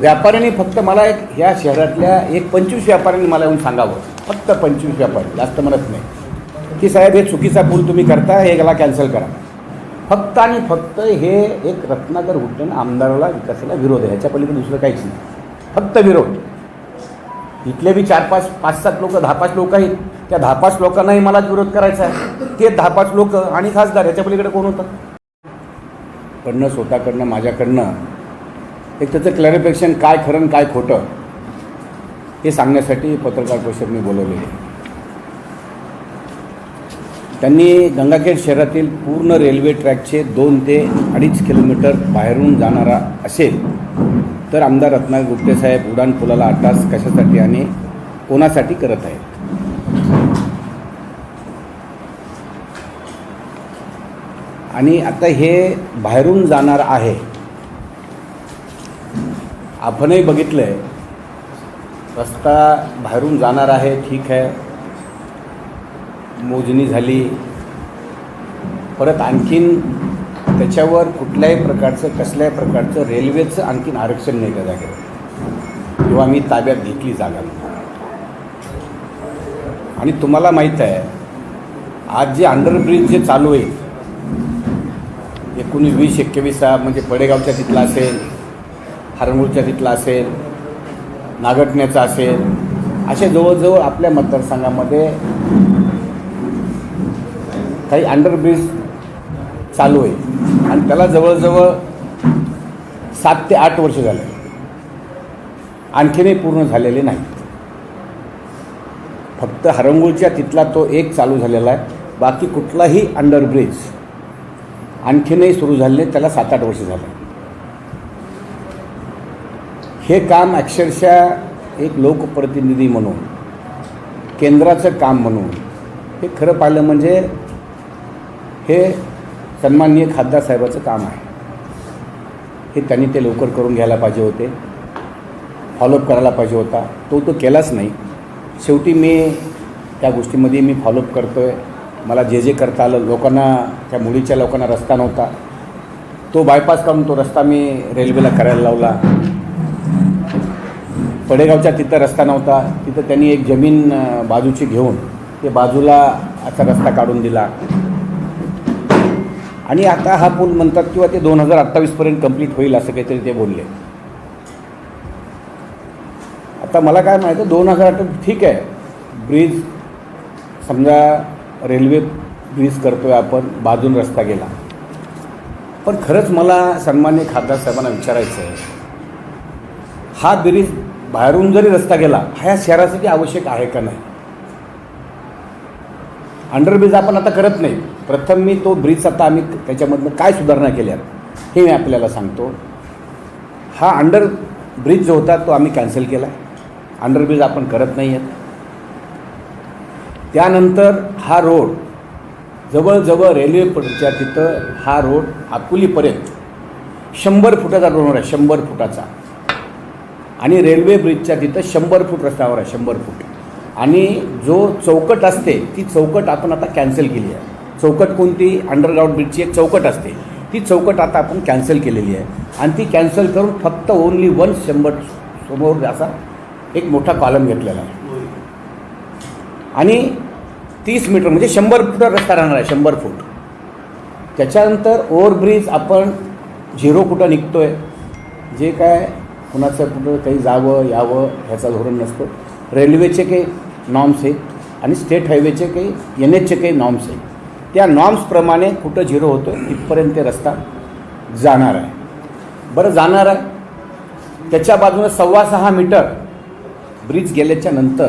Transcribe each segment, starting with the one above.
व्यापाऱ्यांनी फक्त मला एक ह्या शहरातल्या एक पंचवीस व्यापाऱ्यांनी मला येऊन सांगावं. फक्त पंचवीस व्यापारी जास्त म्हणत नाही. की साहेब हे चुकीचा पूल तुम्ही करता हे याला कॅन्सल करा. फक्त आणि फक्त हे एक रत्नाकर हुट्टण आमदाराला विकासाला विरोध आहे. ह्याच्या पलीकडे दुसरं काहीच नाही. फक्त विरोध. इथले बी चार पाच पाच सात लोक दहा पाच लोक आहेत. त्या दहा पाच लोकांनाही मला विरोध करायचा आहे. ते दहा पाच लोक आणि खासदार ह्याच्या पलीकडे कोण होतं? कडनं स्वतःकडनं माझ्याकडनं एक त्याचं क्लॅरिफिकेशन काय खरं आणि काय खोटं हे सांगण्यासाठी पत्रकार परिषद मी बोलवलेली त्यांनी गंगाखेड शहरातील पूर्ण रेल्वे ट्रॅकचे दोन ते अडीच किलोमीटर बाहेरून जाणारा असेल तर आमदार रत्नागिरी गुप्ते साहेब उडान पुलाला अट्टास कशासाठी आणि कोणासाठी करत आहेत? आणि आता हे बाहेरून जाणार आहे आपणही बघितलं आहे रस्ता बाहेरून जाणार आहे ठीक आहे. मोजणी झाली. परत आणखीन त्याच्यावर कुठल्याही प्रकारचं कसल्याही प्रकारचं रेल्वेचं आणखीन आरक्षण नाही का जागेवर किंवा मी ताब्यात घेतली जागा आणि तुम्हाला माहीत आहे आज जे अंडरब्रिज जे चालू आहे एकोणीस वीस एकवीस म्हणजे पडेगावच्या तिथला असेल हरमूरच्या तिथला असेल नागटण्याचा असेल असे जवळजवळ आपल्या मतदारसंघामध्ये काही अंडरब्रिज चालू आहे. आणि त्याला जवळजवळ सात ते आठ वर्ष झाले. आणखीनही पूर्ण झालेले नाही. फक्त हरंगूळच्या तिथला तो एक चालू झालेला आहे. बाकी कुठलाही अंडरब्रिज आणखीनही सुरू झाले त्याला सात आठ वर्ष झालं. हे काम अक्षरशः एक लोकप्रतिनिधी म्हणून केंद्राचं काम म्हणून हे खरं पाहिलं म्हणजे हे सन्माननीय खासदारसाहेबाचं काम आहे. हे त्यांनी ते लवकर करून घ्यायला पाहिजे होते. फॉलोअप करायला पाहिजे होता. तो तो केलाच नाही. शेवटी मी त्या गोष्टीमध्ये मी फॉलोअप करतो आहे मला जे जे करता आलं लोकांना त्या मुलीच्या लोकांना रस्ता नव्हता. तो बायपास करून तो रस्ता मी रेल्वेला करायला लावला. पडेगावच्या तिथं रस्ता नव्हता. तिथं त्यांनी एक जमीन बाजूची घेऊन ते बाजूला असा रस्ता काढून दिला. आणि आता हा पूल म्हणतात किंवा ते दोन हजार अठ्ठावीसपर्यंत कंप्लीट होईल असं काहीतरी ते बोलले. आता मला काय माहिती दोन हजार अठ्ठावीस ठीक आहे. ब्रिज समजा रेल्वे ब्रिज करतोय आपण बाजून रस्ता गेला. पण खरंच मला सन्मान्य खासदार साहेबांना विचारायचं आहे हा ब्रिज बाहेरून जरी रस्ता गेला हा या शहरासाठी आवश्यक आहे का नाही? अंडरब्रिज आपण आता करत नाही. प्रथम मी तो ब्रिज आता आम्ही त्याच्यामधनं काय सुधारणा केल्या हे मी आपल्याला सांगतो. हा अंडर ब्रिज जो होता तो आम्ही कॅन्सल केला अंडरब्रिज आपण करत नाही आहेत त्यानंतर हा रोड जवळजवळ रेल्वेच्या तिथं हा रोड अकोलीपर्यंत शंभर फुटाचा रोड आहे शंभर फुटाचा. आणि रेल्वे ब्रिजच्या तिथं शंभर फूट रस्त्यावर आहे शंभर फूट. आणि जो चौकट असते ती चौकट आपण आता कॅन्सल केली आहे. चौकट कोणती? अंडरग्राऊंड ब्रिजची एक चौकट असते. ती चौकट आता आपण कॅन्सल केलेली आहे. आणि ती कॅन्सल करून फक्त ओनली वन शंभर समोर असा एक मोठा कॉलम घेतलेला आहे. आणि तीस मीटर म्हणजे शंभर फूट रस्ता राहणार आहे शंभर फूट. त्याच्यानंतर ओव्हरब्रिज आपण झिरो कुठं निघतो आहे जे काय कुणाचं कुठं काही जावं यावं ह्याचा धोरण नसतो. रेल्वेचे काही नॉर्म्स आहेत आणि स्टेट हायवेचे काही एन एचचे काही नॉर्म्स आहेत. त्या नॉर्म्सप्रमाणे कुठं झिरो होतो इथपर्यंत ते रस्ता जाणार आहे. बरं जाणार आहे. त्याच्या बाजूनं सव्वा सहा मीटर ब्रिज गेल्याच्यानंतर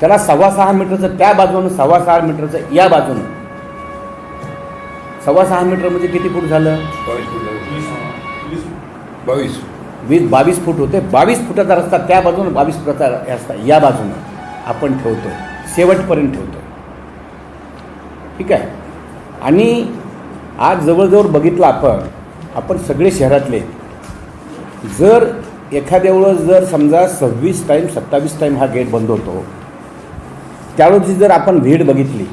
त्याला सव्वा सहा मीटरचं त्या बाजूनं सव्वा सहा मीटरचं या बाजूनं सव्वा सहा मीटर म्हणजे किती फूट झालं? बावीस वीस बावीस फूट होते. बावीस फुटाचा रस्ता त्या बाजूनं बावीस फुटाचा रस्ता या बाजूनं आपण ठेवतो शेवटपर्यंत ठेवतो ठीक आहे? आणि आज जवळजवळ बघितलं आपण आपण सगळे शहरातले. जर एखाद्या वेळेस जर समजा सव्वीस टाईम सत्तावीस टाईम हा गेट बंद होतो त्यावेळेची जर आपण भीड बघितली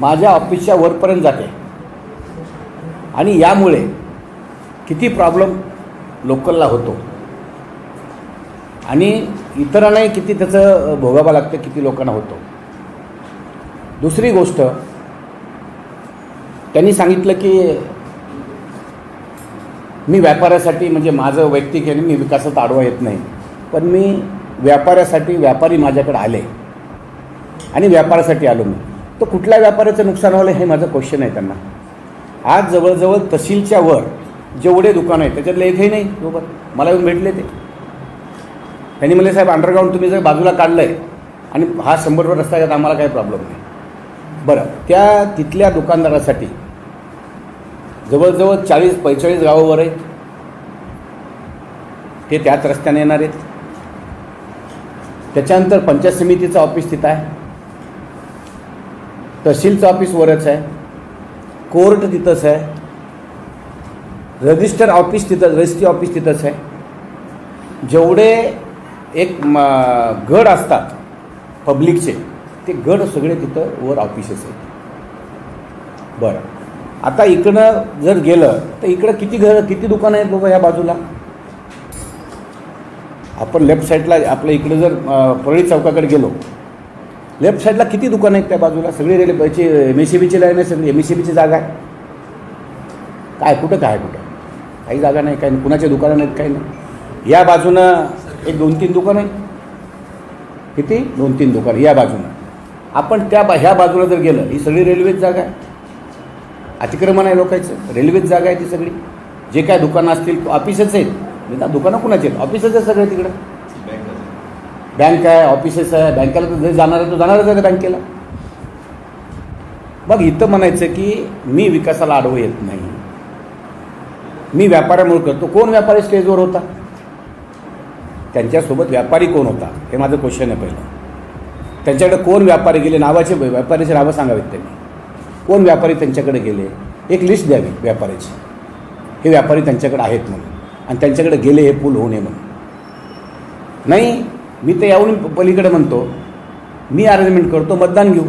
माझ्या ऑफिसच्या वरपर्यंत जाते. आणि यामुळे किती प्रॉब्लेम लोकलला होतो. आणि इतरांनाही किती त्याचं भोगावं लागतं किती लोकांना होतो. दुसरी गोष्ट त्यांनी सांगितलं की मी व्यापाऱ्यासाठी म्हणजे माझं वैयक्तिक आहे मी विकासात आडवा येत नाही. पण मी व्यापाऱ्यासाठी व्यापारी माझ्याकडे आले. आणि व्यापारासाठी आलो मी. तर कुठल्या व्यापाऱ्याचं नुकसान झालं हे माझं क्वेश्चन आहे त्यांना. आज जवळजवळ तहसीलच्या वर जेवढे दुकानं आहेत त्याच्यातलं एकही नाही सोबत मला येऊन भेटले ते. त्यांनी म्हणले साहेब अंडरग्राऊंड तुम्ही जर बाजूला काढलं आहे आणि हा शंभरवर रस्ता आहे आम्हाला काही प्रॉब्लेम नाही. बरं त्या तिथल्या दुकानदारासाठी जवळजवळ चाळीस पंचेचाळीस गावावर आहेत. ते त्याच रस्त्याने येणार आहेत. त्याच्यानंतर पंचायत समितीचं ऑफिस तिथं आहे. तहसीलचं ऑफिस वरच आहे. कोर्ट तिथंच आहे. रजिस्टर ऑफिस तिथं रजिस्ट्री ऑफिस तिथंच आहे. जेवढे एक म गड असतात पब्लिकचे ते गड सगळे तिथं वर ऑफिसेस आहेत. बरं. आता इकडं जर गेलं तर इकडं किती घर किती दुकानं आहेत बाबा या बाजूला? आपण लेफ्ट साईडला आपल्या इकडं जर परळी चौकाकडे गेलो लेफ्ट साईडला किती दुकानं आहेत त्या बाजूला? सगळी रेल्वे एम एस सी बीची लाईन आहे सगळी एम एस सी बीची जागा आहे. काय कुठं काय कुठं? काही जागा नाही काही नाही. कुणाच्या दुकानं नाहीत काही नाही. या बाजूनं एक दोन तीन दुकानं आहे किती? दोन तीन दुकानं या बाजूनं. आपण त्या बा ह्या बाजूला जर गेलं ही सगळी रेल्वेच जागा आहे. अतिक्रमण आहे लोकांचं. रेल्वेच जागा आहे ती सगळी. जे काय दुकानं असतील ऑफिसच आहेत. ना दुकानं कुणाचे आहेत? ऑफिसच आहे सगळं तिकडं. बँक आहे ऑफिसेस आहे. बँकेला तर जाणार आहे तो जाणारच आहे बँकेला. मग इथं म्हणायचं की मी विकासाला आडवं येत नाही. मी व्यापारामुळे करतो. कोण व्यापारी स्टेजवर होता? त्यांच्यासोबत व्यापारी कोण होता? हे माझं क्वेश्चन आहे पहिलं. त्यांच्याकडे कोण व्यापारी गेले? नावाचे व्यापाऱ्याचे नावं सांगावेत त्यांनी. कोण व्यापारी त्यांच्याकडे गेले? एक लिस्ट द्यावी व्यापाऱ्याची. हे व्यापारी त्यांच्याकडे आहेत म्हणून. आणि त्यांच्याकडे गेले हे पूल होऊ नये म्हणून. नाही मी तर यावरून पलीकडे म्हणतो. मी अरेंजमेंट करतो मतदान घेऊ.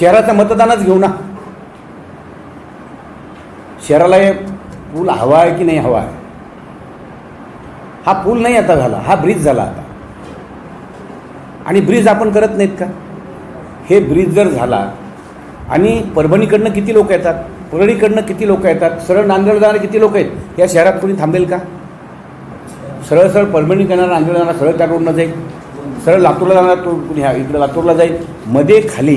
शहराचं मतदानच घेऊ ना. शहराला हे पूल हवा आहे की नाही हवा आहे? हा पूल नाही आता झाला हा ब्रिज झाला आता. आणि ब्रिज आपण करत नाहीत का? हे ब्रिज जर झाला आणि परभणीकडनं किती लोक येतात? परळीकडनं किती लोक येतात? सरळ नांदेड जाणारे किती लोक आहेत? या शहरात कोणी थांबेल का? सरळ सरळ परभणी करणारा नांदेड जाणार सरळ त्या रोडनं जाईल. सरळ लातूरला जाणार तो कुणी ह्या इकडं लातूरला जाईल. मध्ये खाली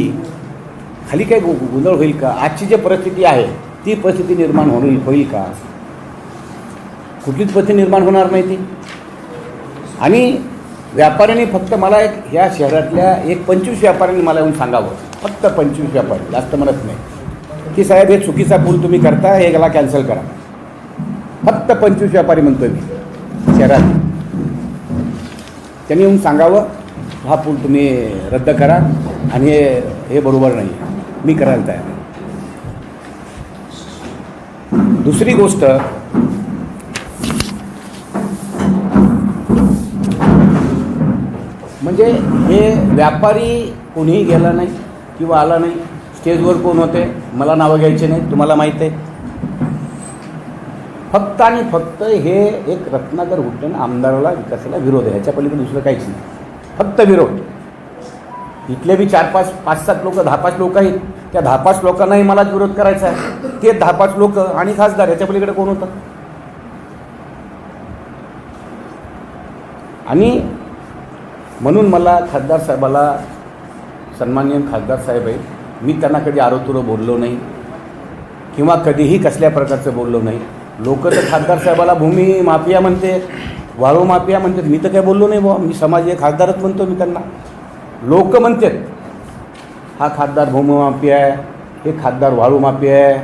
खाली काय गोंधळ होईल का? आजची जी परिस्थिती आहे ती परिस्थिती निर्माण होईल होईल का? कुठलीच परिस्थिती निर्माण होणार नाही ती. आणि व्यापाऱ्यांनी फक्त मला एक ह्या शहरातल्या एक पंचवीस व्यापाऱ्यांनी मला येऊन सांगावं. फक्त पंचवीस व्यापारी जास्त म्हणत नाही. की साहेब हे चुकीचा पूल तुम्ही करता हे याला कॅन्सल करा. फक्त पंचवीस व्यापारी म्हणतोय मी शहरात त्यांनी येऊन सांगावं हा पूल तुम्ही रद्द करा आणि हे हे बरोबर नाही. मी करायला तयार आहे दुसरी गोष्ट म्हणजे हे व्यापारी कोणीही गेला नाही किंवा आला नाही स्टेजवर कोण होते मला नावं घ्यायचे नाही तुम्हाला माहीत आहे. फक्त आणि फक्त हे एक रत्नाकर हुट्टण आमदाराला विकासाला विरोध आहे ह्याच्या पलीकडे दुसरं काहीच नाही. फक्त विरोध. इथले बी चार पाच पाच सात लोक दहा पाच लोक आहेत. त्या दहा पाच लोकांनाही मलाच विरोध करायचा आहे. ते दहा पाच लोक आणि खासदार ह्याच्या पलीकडे कोण होतं? आणि म्हणून मला खासदार साहेबाला सन्माननीय खासदार साहेब आहे. मी त्यांना कधी आरोतुरं बोललो नाही किंवा कधीही कसल्या प्रकारचं बोललो नाही. लोक तर खासदार साहेबाला भूमी माफिया म्हणते वाळू माफिया म्हणतात मी तर काय बोललो नाही बुवा. मी समाज खासदारच म्हणतो मी त्यांना. लोक म्हणतात हा खासदार भूमी आहे हे खासदार वाळूमाफी आहे.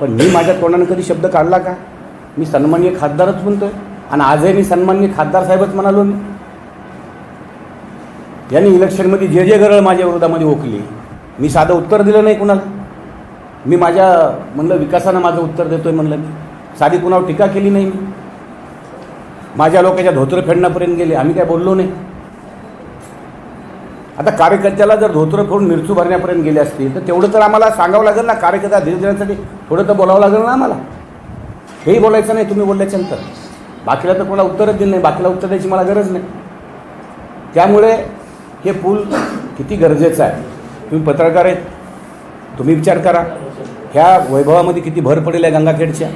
पण मी माझ्या तोंडानं कधी शब्द काढला का? मी सन्मान्य खासदारच म्हणतो आहे आणि आजही मी सन्माननीय खासदार साहेबच म्हणालो मी यांनी इलेक्शनमध्ये जे जे गरळ माझ्या विरोधामध्ये ओकली मी साधं उत्तर दिलं नाही कुणाला. मी माझ्या म्हणलं विकासानं माझं उत्तर देतो आहे म्हणलं मी. साधी कुणावर टीका केली नाही मी. माझ्या लोकांच्या धोत्र फेडण्यापर्यंत गेले आम्ही काय बोललो नाही. आता कार्यकर्त्याला जर धोत्र करून मिरचू भरण्यापर्यंत गेले असतील तर तेवढं तर आम्हाला सांगावं लागेल ना कार्यकर्ता धीर देण्यासाठी थोडं तर बोलावं लागेल ना आम्हाला. हेही बोलायचं नाही तुम्ही बोलल्याच्यानंतर बाकीला तर कोणाला उत्तरच दिलं नाही बाकीला उत्तर द्यायची मला गरज नाही. त्यामुळे हे पूल किती गरजेचं आहे. तुम्ही पत्रकार आहेत तुम्ही विचार करा. ह्या वैभवामध्ये किती भर पडेल आहे गंगाखेडच्या.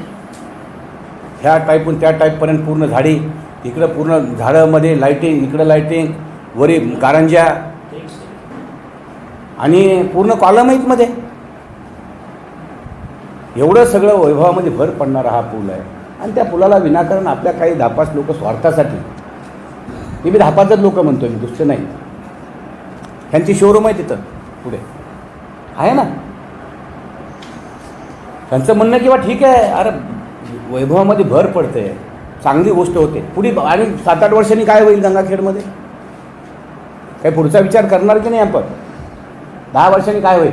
ह्या टाईपहून त्या टाईपपर्यंत पूर्ण झाडी इकडं पूर्ण झाडामध्ये लाईटिंग इकडं लाईटिंग वरी कारंज्या आणि पूर्ण कॉलमईतमध्ये एवढं सगळं वैभवामध्ये भर पडणारा हा पूल आहे. आणि त्या पुलाला विनाकारण आपल्या काही धापास लोक स्वार्थासाठी हे मी धापाचंच लोक म्हणतो मी दुसरे नाही. त्यांची शोरूम आहे तिथं पुढे. आहे ना? त्यांचं म्हणणं किंवा ठीक आहे अरे वैभवामध्ये भर पडते चांगली गोष्ट होते. पुढे आणि सात आठ वर्षांनी काय होईल गंगाखेडमध्ये? काही पुढचा विचार करणार की नाही आपण? दहा वर्षांनी काय होईल?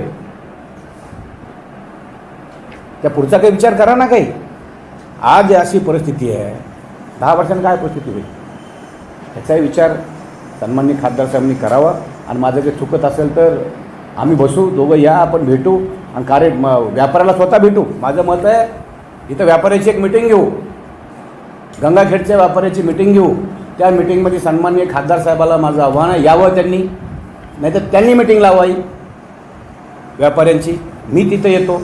त्या पुढचा काही विचार करा ना काही. आज अशी परिस्थिती आहे दहा वर्षांनी काय परिस्थिती होईल? ह्याचाही विचार सन्माननीय खासदार साहेबांनी करावा. आणि माझं काही चुकत असेल तर आम्ही बसू दोघं या आपण भेटू. आणि कार्य व्यापाऱ्याला स्वतः भेटू. माझं मत आहे इथं व्यापाऱ्याची एक मिटिंग घेऊ. गंगाखेडच्या व्यापाऱ्याची मिटिंग घेऊ. त्या मिटिंगमध्ये सन्माननीय खासदार साहेबाला माझं आव्हान आहे. यावं त्यांनी. नाहीतर त्यांनी मिटिंग लावावी. व्यापाऱ्यांची. मी तिथं येतो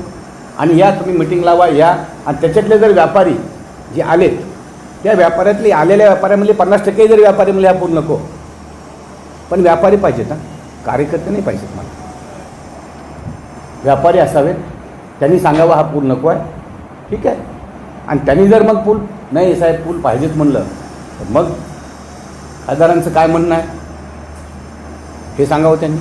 आणि या तुम्ही मिटिंग लावा या. आणि त्याच्यातले जर व्यापारी जे आलेत त्या व्यापाऱ्यातले आलेल्या व्यापाऱ्यामध्ये पन्नास टक्के जरी व्यापारी म्हणले हा पूल नको. पण व्यापारी पाहिजेत ना. कार्यकर्ते नाही पाहिजेत मला. व्यापारी असावेत. त्यांनी सांगावं हा पूल नको आहे. ठीक आहे. आणि त्यांनी जर मग पूल नाही साहेब पूल पाहिजेत म्हणलं. तर मग खासदारांचं काय म्हणणं आहे? हे सांगावं त्यांनी.